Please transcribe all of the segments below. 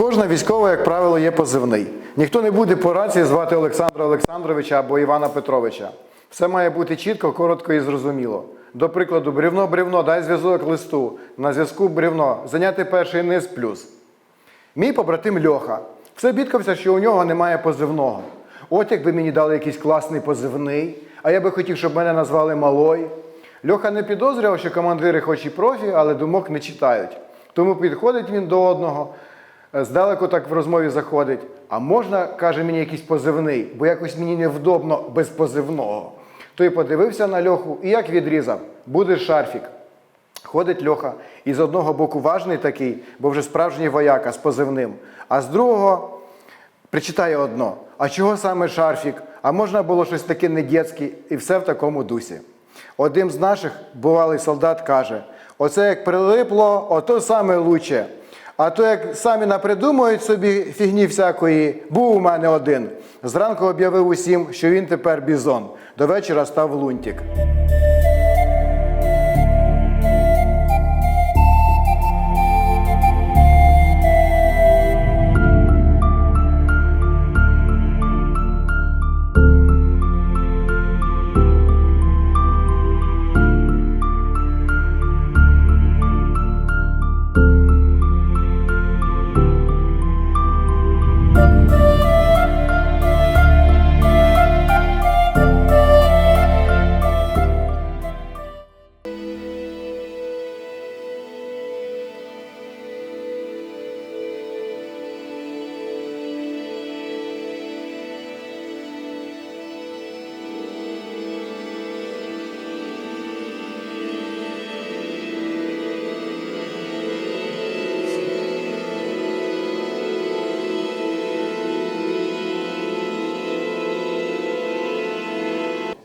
кожного військового, як правило, є позивний. Ніхто не буде по рації звати Олександра Олександровича або Івана Петровича. Все має бути чітко, коротко і зрозуміло. До прикладу, брівно, брівно, дай зв'язок листу. На зв'язку брівно. Зайняти перший низ плюс. Мій побратим Льоха. Все бідкався, що у нього немає позивного. От якби мені дали якийсь класний позивний, а я би хотів, щоб мене назвали малой. Льоха не підозрював, що командири хоч і профі, але думок не читають. Тому підходить він до одного, здалеку так в розмові заходить. А можна, каже мені, якийсь позивний, бо якось мені невдобно без позивного. Той подивився на Льоху і як відрізав, буде шарфік. Ходить Льоха, і з одного боку важний такий, бо вже справжній вояка з позивним, а з другого причитає одно: а чого саме шарфік? А можна було щось таке недєцьке, і все в такому дусі. Один з наших бувалий солдат каже: оце як прилипло, ото саме лучше. А то як самі напридумують собі фігні всякої, був у мене один. Зранку об'явив усім, що він тепер бізон. До вечора став лунтик.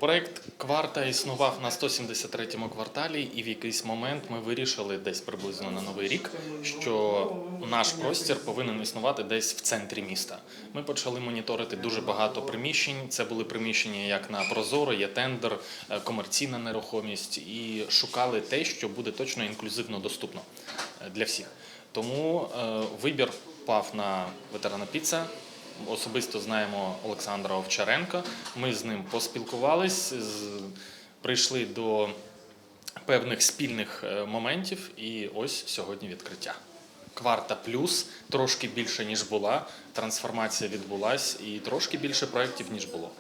Проект кварта існував на 173-му кварталі, і в якийсь момент ми вирішили десь приблизно на новий рік, що наш простір повинен існувати десь в центрі міста. Ми почали моніторити дуже багато приміщень. Це були приміщення як на Прозоро, є тендер, е, комерційна нерухомість, і шукали те, що буде точно інклюзивно доступно е, для всіх. Тому е, вибір пав на ветерана піца. Особисто знаємо Олександра Овчаренка. Ми з ним поспілкувались, прийшли до певних спільних е, моментів, і ось сьогодні відкриття. Кварта плюс трошки більше ніж була. Трансформація відбулась, і трошки більше проєктів ніж було.